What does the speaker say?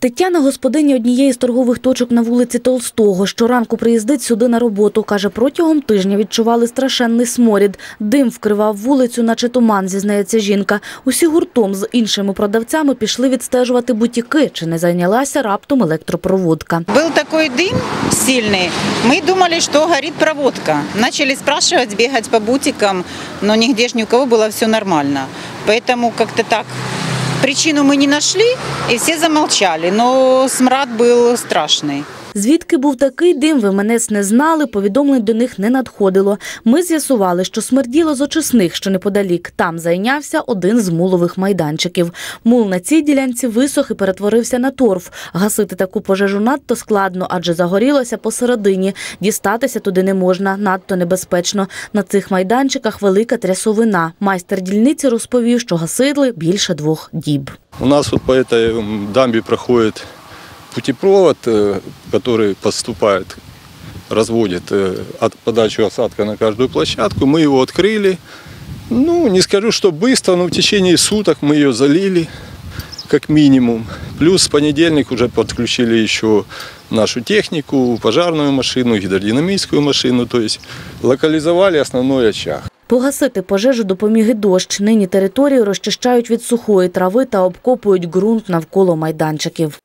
Тетяна господиня однієї з торгових точок на вулиці Толстого. Щоранку приїздить сюди на роботу. Каже, протягом тижня відчували страшенний сморід. Дим вкривав вулицю, наче туман, зізнається жінка. Усі гуртом з іншими продавцями пішли відстежувати бутіки, чи не зайнялася раптом електропроводка. Был такой дым сильный. Мы думали, что горит проводка. Начали спрашивать, бегать по бутикам, но нигде ж ни у кого было все нормально. Поэтому как-то так причину мы не нашли, и все замолчали. Но смрад был страшный. Звідки був такий дим, ВМНС не знали, повідомлень до них не надходило. Ми з'ясували, що смерділо з очисних, що неподалік. Там зайнявся один з мулових майданчиків. Мул на цій ділянці висох і перетворився на торф. Гасити таку пожежу надто складно, адже загорілося посередині. Дістатися туди не можна, надто небезпечно. На цих майданчиках велика трясовина. Майстер дільниці розповів, що гасили більше двох діб. У нас по этой м, дамбе проходит путепровод, э, который поступает, разводит э, от подачу осадка на каждую площадку. Мы его открыли. Ну, не скажу, что быстро, но в течение суток мы ее залили, как минимум. Плюс в понедельник уже подключили еще нашу технику, пожарную машину, гидродинамическую машину. То есть локализовали основной очаг. Погасити пожежу допоміг і дощ. Нині територію розчищають від сухої трави та обкопують ґрунт навколо майданчиків.